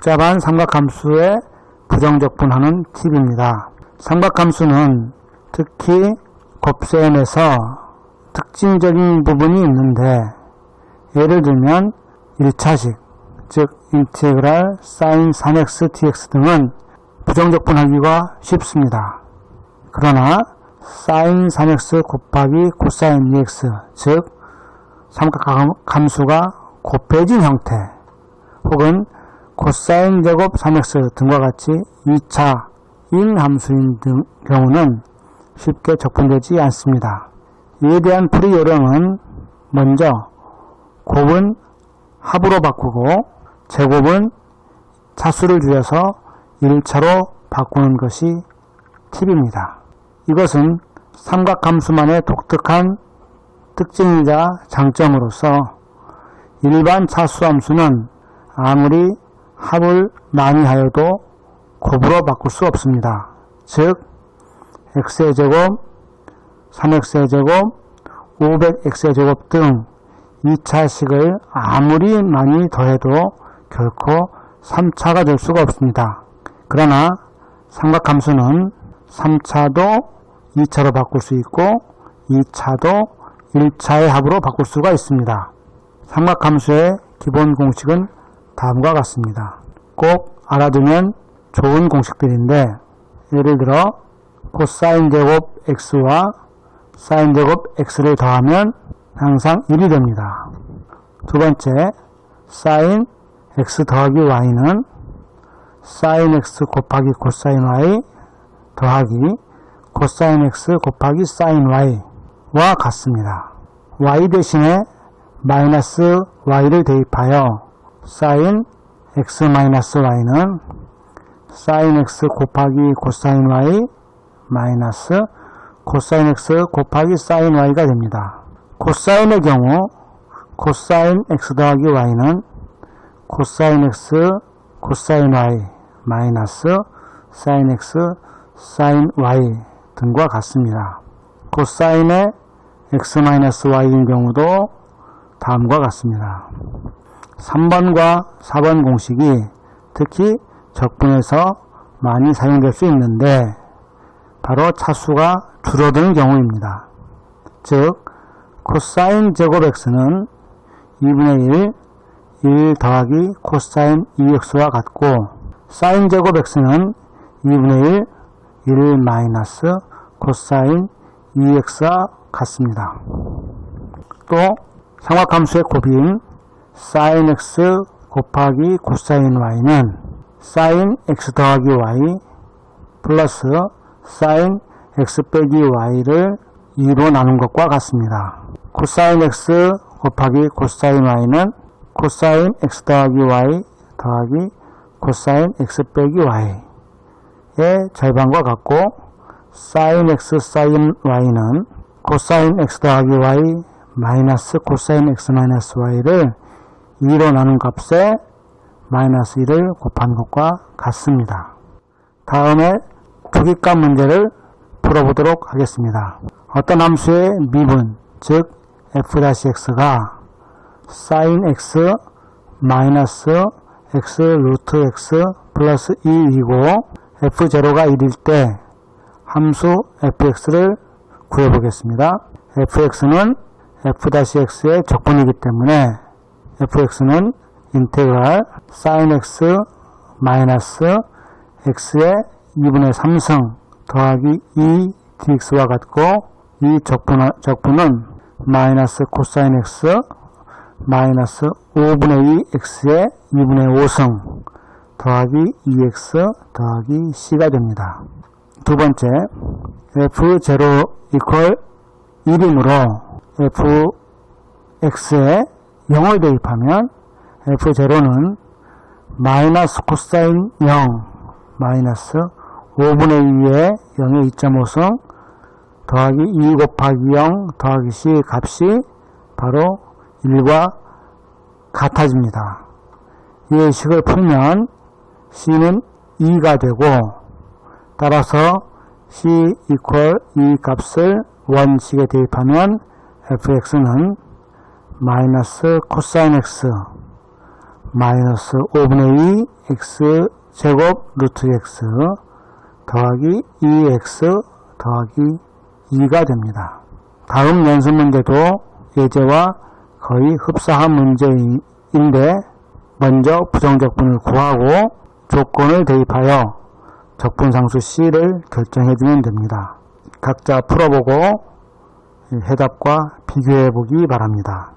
복잡한 삼각함수의 부정적분하는 팁입니다. 삼각함수는 특히 곱셈에서 특징적인 부분이 있는데 예를 들면 1차식 즉 인테그랄 사인 3x dx 등은 부정적분하기가 쉽습니다. 그러나 사인 3x 곱하기 코사인 2x 즉 삼각함수가 곱해진 형태 혹은 코사인 제곱 3x 등과 같이 2차인 함수인 등 경우는 쉽게 적분되지 않습니다. 이에 대한 풀이 요령은 먼저 곱은 합으로 바꾸고 제곱은 차수를 줄여서 1차로 바꾸는 것이 팁입니다. 이것은 삼각함수만의 독특한 특징이자 장점으로서 일반 차수함수는 아무리 합을 많이 하여도 곱으로 바꿀 수 없습니다. 즉 x의 제곱, 3x의 제곱, 500x의 제곱 등 2차식을 아무리 많이 더해도 결코 3차가 될 수가 없습니다. 그러나 삼각함수는 3차도 2차로 바꿀 수 있고 2차도 1차의 합으로 바꿀 수가 있습니다. 삼각함수의 기본 공식은 다음과 같습니다. 꼭 알아두면 좋은 공식들인데 예를 들어 코사인 제곱 x와 사인 제곱 x를 더하면 항상 1이 됩니다. 두 번째 사인 x 더하기 y는 사인 x 곱하기 코사인 y 더하기 코사인 x 곱하기 사인 y와 같습니다. y 대신에 마이너스 y를 대입하여 사인 x 마이너스 y는 사인 x 곱하기 코사인 y 마이너스 코사인 x 곱하기 사인 y가 됩니다. 코사인의 경우 코사인 x 더하기 y는 코사인 x 코사인 y 마이너스 사인 x 사인 y 등과 같습니다. 코사인의 x 마이너스 y인 경우도 다음과 같습니다. 3번과 4번 공식이 특히 적분에서 많이 사용될 수 있는데 바로 차수가 줄어드는 경우입니다. 즉 코사인 제곱 x는 2분의 1, 1 더하기 코사인 2x와 같고 사인 제곱 x는 2분의 1, 1 마이너스 코사인 2x와 같습니다. 또 삼각함수의 곱인 사인 x 곱하기 코사인 y는 사인 x 더하기 y 플러스 사인 x 빼기 y를 2로 나눈 것과 같습니다. 코사인 x 곱하기 코사인 y는 코사인 x 더하기 y 더하기 코사인 x 빼기 y의 절반과 같고 사인 x 사인 y는 코사인 x 더하기 y 마이너스 코사인 x 마이너스 y를 2로 나눈 값에 마이너스 1을 곱한 것과 같습니다. 다음에 투기값 문제를 풀어보도록 하겠습니다. 어떤 함수의 미분, 즉 f-x가 sin x 마이너스 x 루트 x 플러스 2이고 f0가 1일 때 함수 fx를 구해보겠습니다. fx는 f-x의 적분이기 때문에 fx는 인테그랄 sin x 마이너스 x의 2분의 3승 더하기 2 dx와 같고 이 적분, 적분은 마이너스 코사인 x 마이너스 5분의 2 x의 2분의 5승 더하기 2x 더하기 c가 됩니다. 두 번째 f0 이퀄 1이므로 fx에 0을 대입하면 f0는 마이너스 코사인 0 마이너스 5분의 2에 0의 2.5승 더하기 2 곱하기 0 더하기 c 값이 바로 1과 같아집니다. 이 식을 풀면 c는 2가 되고 따라서 c 이퀄 2 값을 원식에 대입하면 fx는 마이너스 코사인 x 마이너스 5분의 2 x 제곱 루트 x 더하기 2x 더하기 2가 됩니다. 다음 연습 문제도 예제와 거의 흡사한 문제인데 먼저 부정적분을 구하고 조건을 대입하여 적분상수 C를 결정해 주면 됩니다. 각자 풀어보고 해답과 비교해 보기 바랍니다.